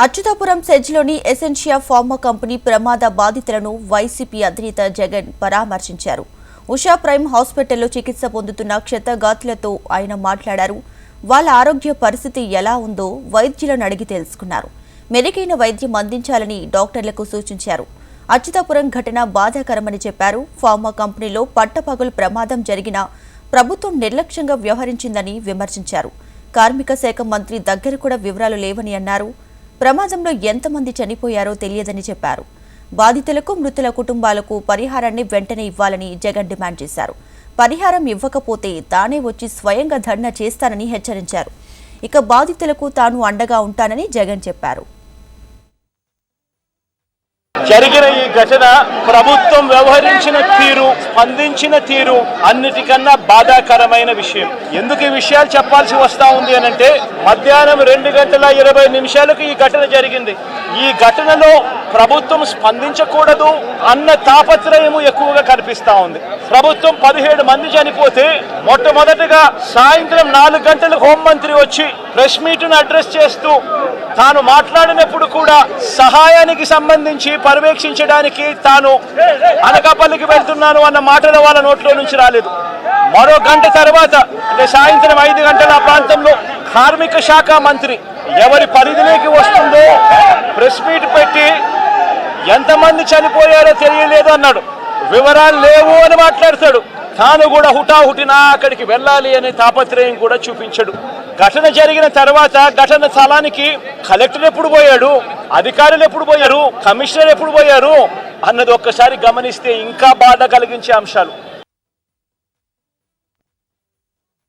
అచ్యుతాపురం సెజ్లోని Essentia pharma company ప్రమాద బాధితులను వైసీపీ అధినేత జగన్ పరామర్శించారు. ఉషా ప్రైమ్ హాస్పిటల్లో చికిత్స పొందుతున్న క్షతగాతులతో ఆయన మాట్లాడారు. వాళ్ళ ఆరోగ్య పరిస్థితి ఎలా ఉందో వైద్యులను అడిగి తెలుసుకున్నారు. మెరుగైన వైద్యం అందించాలని డాక్టర్లకు సూచించారు. అచ్యుతాపురం ఘటన బాధాకరమని చెప్పారు. ఫార్మా కంపెనీలో పట్టపగలు ప్రమాదం జరిగిన ప్రభుత్వం నిర్లక్ష్యంగా వ్యవహరించిందని విమర్శించారు. కార్మిక శాఖ మంత్రి దగ్గర కూడా వివరాలు లేవని అన్నారు. ప్రమాదంలో ఎంతమంది చనిపోయారో తెలియదని చెప్పారు. బాధితులకు మృతుల కుటుంబాలకు పరిహారాన్ని వెంటనే ఇవ్వాలని జగన్ డిమాండ్ చేశారు. పరిహారం ఇవ్వకపోతే తానే వచ్చి స్వయంగా ధర్నా చేస్తానని హెచ్చరించారు. ఇక బాధితులకు తాను అండగా ఉంటానని జగన్ చెప్పారు. జరిగిన ఈ ఘటన ప్రభుత్వం వ్యవహరించిన తీరు స్పందించిన తీరు అన్నిటికన్నా బాధాకరమైన విషయం. ఎందుకు ఈ విషయాలు చెప్పాల్సి వస్తా ఉంది అనంటే మధ్యాహ్నం రెండు గంటల ఇరవై నిమిషాలకు ఈ ఘటన జరిగింది. ఈ ఘటనలో ప్రభుత్వం స్పందించకూడదు అన్న తాపత్రయము ఎక్కువగా కనిపిస్తూ ఉంది. ప్రభుత్వం పదిహేడు మంది చనిపోతే మొట్టమొదటిగా సాయంత్రం నాలుగు గంటలకు హోంమంత్రి వచ్చి ప్రెస్ మీట్ను అడ్రస్ చేస్తూ తాను మాట్లాడినప్పుడు కూడా సహాయానికి సంబంధించి పర్యవేక్షించడానికి తాను అనకాపల్లికి వెళ్తున్నాను అన్న మాటలు వాళ్ళ నోట్లో నుంచి రాలేదు. మరో గంట తర్వాత అంటే సాయంత్రం ఐదు గంటల ఆ ప్రాంతంలో కార్మిక శాఖ మంత్రి ఎవరి పరిధిలోకి వస్తుందో ప్రెస్ మీట్ పెట్టి ఎంతమంది చనిపోయారో తెలియలేదు అన్నాడు. వివరాలు లేవు అని మాట్లాడతాడు. తాను కూడా హుటాహుటినా అక్కడికి వెళ్ళాలి అనే తాపత్రయం కూడా చూపించడు. ఘటన జరిగిన తర్వాత ఘటన స్థలానికి కలెక్టర్ ఎప్పుడు పోయాడు? అధికారులు ఎప్పుడు పోయారు? కమిషనర్ ఎప్పుడు పోయారు? అన్నది ఒక్కసారి గమనిస్తే ఇంకా బాధ కలిగించే అంశాలు.